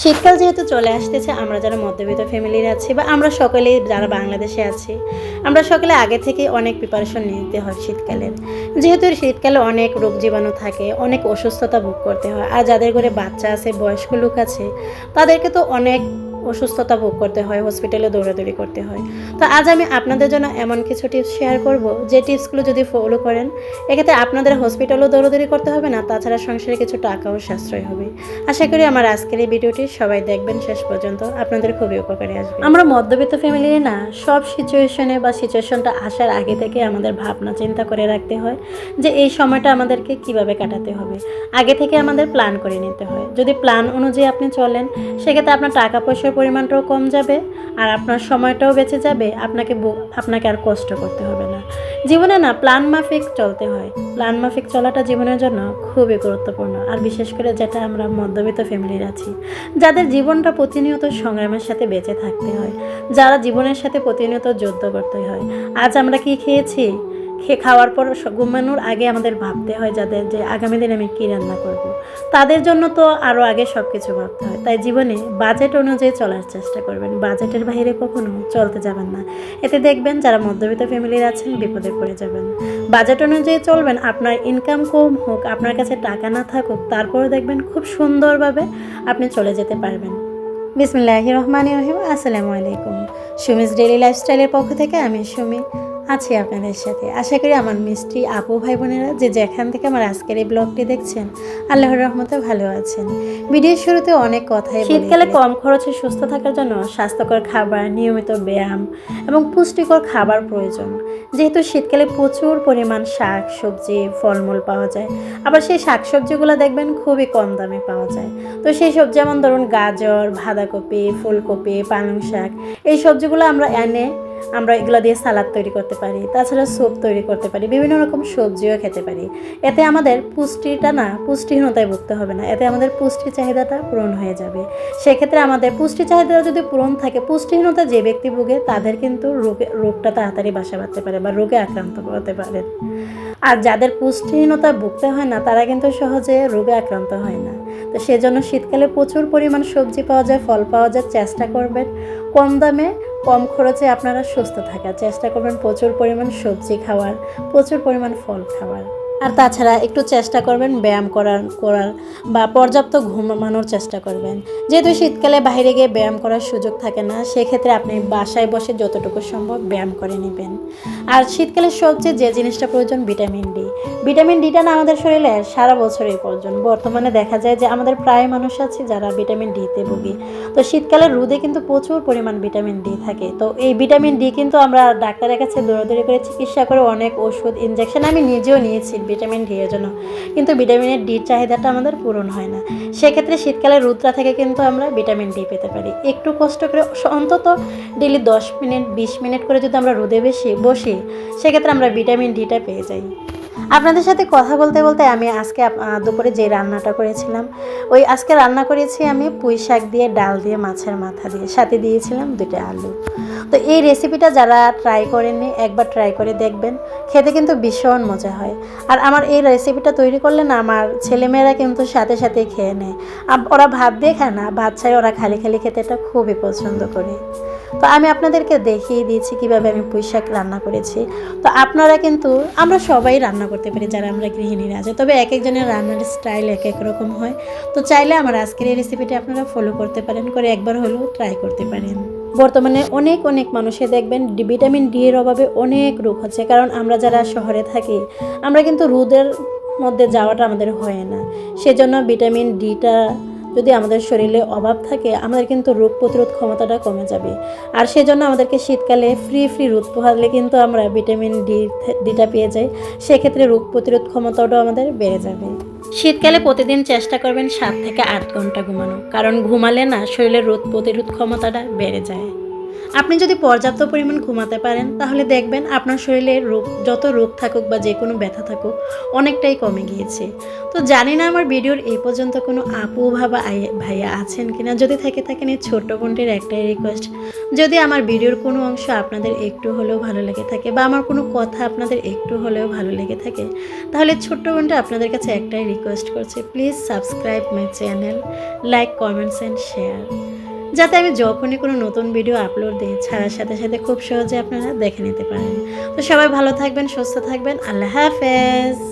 শীতকাল যেহেতু চলে আসতেছে, আমরা যারা মধ্যবিত্ত ফ্যামিলির আছি বা আমরা সকলেই যারা বাংলাদেশে আছি, আমরা সকলে আগে থেকে অনেক প্রিপারেশন নিতে হয় শীতকালের। যেহেতু শীতকালে অনেক রোগ জীবাণু থাকে, অনেক অসুস্থতা ভোগ করতে হয়, আর যাদের ঘরে বাচ্চা আছে, বয়স্ক লোক আছে, তাদেরকে তো অনেক অসুস্থতা ভোগ করতে হয় হসপিটালে দৌড়াদৌড়ি করতে হয়। তো আজ আমি আপনাদের জন্য এমন কিছু টিপস শেয়ার করব, যে টিপসগুলো যদি ফলো করেন, এক্ষেত্রে আপনাদের হসপিটালেও দৌড়াদৌড়ি করতে হবে না, তাছাড়া সংসারে কিছু টাকাও সাশ্রয় হবে। আশা করি আমার আজকের এই ভিডিওটি সবাই দেখবেন শেষ পর্যন্ত, আপনাদের খুবই উপকারে আসবে। আমরা মধ্যবিত্ত ফ্যামিলি না, সব সিচুয়েশনে বা সিচুয়েশনটা আসার আগে থেকে আমাদের ভাবনা, চিন্তা করে রাখতে হয়, যে এই সময়টা আমাদেরকে কীভাবে কাটাতে হবে। আগে থেকে আমাদের প্ল্যান করে নিতে হয়। যদি প্ল্যান অনুযায়ী আপনি চলেন, সেক্ষেত্রে আপনার টাকা পয়সার পরিমাণটাও কম যাবে আর আপনার সময়টাও বেঁচে যাবে, আপনাকে আপনাকে আর কষ্ট করতে হবে না। জীবনে না প্ল্যান মাফিক চলতে হয়। প্ল্যান মাফিক চলাটা জীবনের জন্য খুবই গুরুত্বপূর্ণ। আর বিশেষ করে যেটা আমরা মধ্যবিত্ত ফ্যামিলির আছি, যাদের জীবনটা প্রতিনিয়ত সংগ্রামের সাথে বেঁচে থাকতে হয়, যারা জীবনের সাথে প্রতিনিয়ত যুদ্ধ করতে হয়। আজ আমরা কি খেয়েছি? খেয়ে খাওয়ার পর ঘুমানোর আগে আমাদের ভাবতে হয় যাদের যে আগামী দিনে আমি কী রান্না করব। তাদের জন্য তো আরও আগে সব কিছু ভাবতে হয়। তাই জীবনে বাজেট অনুযায়ী চলার চেষ্টা করবেন। বাজেটের বাইরে কখনো চলতে যাবেন না। এতে দেখবেন যারা মধ্যবিত্ত ফ্যামিলির আছেন, বিপদে পড়ে যাবেন। বাজেট অনুযায়ী চলবেন, আপনার ইনকাম কম হোক, আপনার কাছে টাকা না থাকুক তারপরে দেখবেন খুব সুন্দরভাবে আপনি চলে যেতে পারবেন। বিসমিল্লাহ রহমান রহিম। আসসালামু আলাইকুম। সুমিস ডেলি লাইফস্টাইলের পক্ষ থেকে আমি সুমি। আছি আপনাদের সাথে। আশা করি আমার মিষ্টি আপু ভাই বোনেরা যে যেখান থেকে আমার আজকের এই ব্লগটি দেখছেন আল্লাহর রহমতে ভালো আছেন। ভিডিওর শুরুতে অনেক কথাই শীতকালে কম খরচে সুস্থ থাকার জন্য স্বাস্থ্যকর খাবার নিয়মিত ব্যায়াম এবং পুষ্টিকর খাবার প্রয়োজন। যেহেতু শীতকালে প্রচুর পরিমাণ শাক সবজি ফলমূল পাওয়া যায় আবার সেই শাক সবজিগুলো দেখবেন খুবই কম দামে পাওয়া যায়। তো সেই সবজি যেমন ধরুন গাজর বাঁধাকপি ফুলকপি পালং শাক এই সবজিগুলো আমরা এনে আমরা এগুলো দিয়ে সালাদ তৈরি করতে পারি, তাছাড়া স্যুপ তৈরি করতে পারি, বিভিন্ন রকম সবজিও খেতে পারি। এতে আমাদের পুষ্টিটা না, পুষ্টিহীনতায় ভুগতে হবে না, এতে আমাদের পুষ্টি চাহিদাটা পূরণ হয়ে যাবে। সেক্ষেত্রে আমাদের পুষ্টি চাহিদাটা যদি পূরণ থাকে, পুষ্টিহীনতা যে ব্যক্তি ভুগে, তাদের কিন্তু রোগে, রোগটা তাড়াতাড়ি বাসা বাঁধতে পারে বা রোগে আক্রান্ত হতে পারে। আর যাদের পুষ্টিহীনতা ভুগতে হয় না, তারা কিন্তু সহজে রোগে আক্রান্ত হয় না। তো সেজন্য শীতকালে প্রচুর পরিমাণ সবজি পাওয়া যায়, ফল পাওয়া যায়, চেষ্টা করবেন কম দামে, কম খরচে আপনারা সুস্থ থাকার। চেষ্টা করবেন প্রচুর পরিমাণ সবজি খাওয়ার, প্রচুর পরিমাণ ফল খাওয়ার। আর তাছাড়া একটু চেষ্টা করবেন ব্যায়াম করার করার বা পর্যাপ্ত ঘুমানোর চেষ্টা করবেন। যেহেতু শীতকালে বাইরে গিয়ে ব্যায়াম করার সুযোগ থাকে না, সেক্ষেত্রে আপনি বাসায় বসে যতটুকু সম্ভব ব্যায়াম করে নেবেন। আর শীতকালে সবচেয়ে যে জিনিসটা প্রয়োজন ভিটামিন ডি। ভিটামিন ডিটা না আমাদের শরীরে সারা বছরই প্রয়োজন। বর্তমানে দেখা যায় যে আমাদের প্রায় মানুষ আছে যারা ভিটামিন ডিতে ভুগি। তো শীতকালে রোদে কিন্তু প্রচুর পরিমাণ ভিটামিন ডি থাকে। তো এই ভিটামিন ডি কিন্তু আমরা ডাক্তারের কাছে দৌড়াদৌড়ি করে চিকিৎসা করে অনেক ওষুধ, ইনজেকশন আমি নিজেও নিয়েছি। ভিটামিন ডি এর জন্য। কিন্তু ভিটামিনের ডির চাহিদাটা আমাদের পূরণ হয় না। সেক্ষেত্রে শীতকালে রুদ্রা থেকে কিন্তু আমরা ভিটামিন ডি পেতে পারি। একটু কষ্ট করে অন্তত ডেলি দশ মিনিট, বিশ মিনিট করে যদি আমরা রোদে বেশি, বসি, সেক্ষেত্রে আমরা ভিটামিন ডিটা পেয়ে যাই। আপনাদের সাথে কথা বলতে বলতে আমি আজকে দুপুরে যে রান্নাটা করেছিলাম, ওই আজকে রান্না করেছি আমি পুঁই শাক দিয়ে, ডাল দিয়ে, মাছের মাথা দিয়ে। সাথে দিয়েছিলাম দুটো আলু। তো এই রেসিপিটা যারা ট্রাই করেননি, একবার ট্রাই করে দেখবেন। খেতে কিন্তু ভীষণ মজা হয়। আর আমার এই রেসিপিটা তৈরি করলে না, আমার ছেলেমেয়েরা কিন্তু সাথে সাথে খেয়ে নেয়। ওরা ভাত দিয়ে খায় না, ভাত ছাড়া ওরা খালি খালি খেতে এটা খুবই পছন্দ করে। তো আমি আপনাদেরকে দেখিয়ে দিয়েছি কীভাবে আমি পুঁই শাক রান্না করেছি। তো আপনারা কিন্তু, আমরা সবাই রান্না করতে পারি যারা আমরা গৃহিণীরা আছে। তবে এক একজনের রান্নার স্টাইল এক এক রকম হয়। তো চাইলে আমার আজকের এই রেসিপিটা আপনারা ফলো করতে পারেন, করে একবার হলেও ট্রাই করতে পারেন। বর্তমানে অনেক অনেক মানুষে দেখবেন ভিটামিন ডি এর অভাবে অনেক রোগ হচ্ছে। কারণ আমরা যারা শহরে থাকি, আমরা কিন্তু রোদের মধ্যে যাওয়াটা আমাদের হয় না। সেজন্য ভিটামিন ডিটা যদি আমাদের শরীরে অভাব থাকে, আমাদের কিন্তু রোগ প্রতিরোধ ক্ষমতাটা কমে যাবে। আর সেজন্য আমাদেরকে শীতকালে ফ্রি ফ্রি রোদ পোহালে কিন্তু আমরা ভিটামিন ডি ডিটা পেয়ে যাই। সেক্ষেত্রে রোগ প্রতিরোধ ক্ষমতাটাও আমাদের বেড়ে যাবে। শীতকালে প্রতিদিন চেষ্টা করবেন সাত থেকে আট ঘণ্টা ঘুমানো। কারণ ঘুমালে না শরীরের রোদ প্রতিরোধ ক্ষমতাটা বেড়ে যায়। আপনি যদি পর্যাপ্ত পরিমাণ ঘুমাতে পারেন, তাহলে দেখবেন আপনার শরীরে রোগ, যত রোগ থাকুক বা যে কোনো ব্যথা থাকুক, অনেকটাই কমে গিয়েছে। তো জানি না আমার ভিডিওর এই পর্যন্ত কোনো আপু, ভাবা ভাইয়া আছেন কিনা, যদি থেকে থাকেন এই ছোট্ট বোনটির একটাই রিকোয়েস্ট যদি আমার ভিডিওর কোনো অংশ আপনাদের একটু হলেও ভালো লেগে থাকে বা আমার কোনো কথা আপনাদের একটু হলেও ভালো লেগে থাকে, তাহলে ছোট্ট বোনটা আপনাদের কাছে একটাই রিকোয়েস্ট করছে please subscribe my channel like comments and share যাতে আমি যখনই কোনো নতুন ভিডিও আপলোড দিই, ছাড়ার সাথে সাথে খুব সহজে আপনারা দেখে নিতে পারেন। তো সবাই ভালো থাকবেন, সুস্থ থাকবেন, আল্লাহ হাফেজ।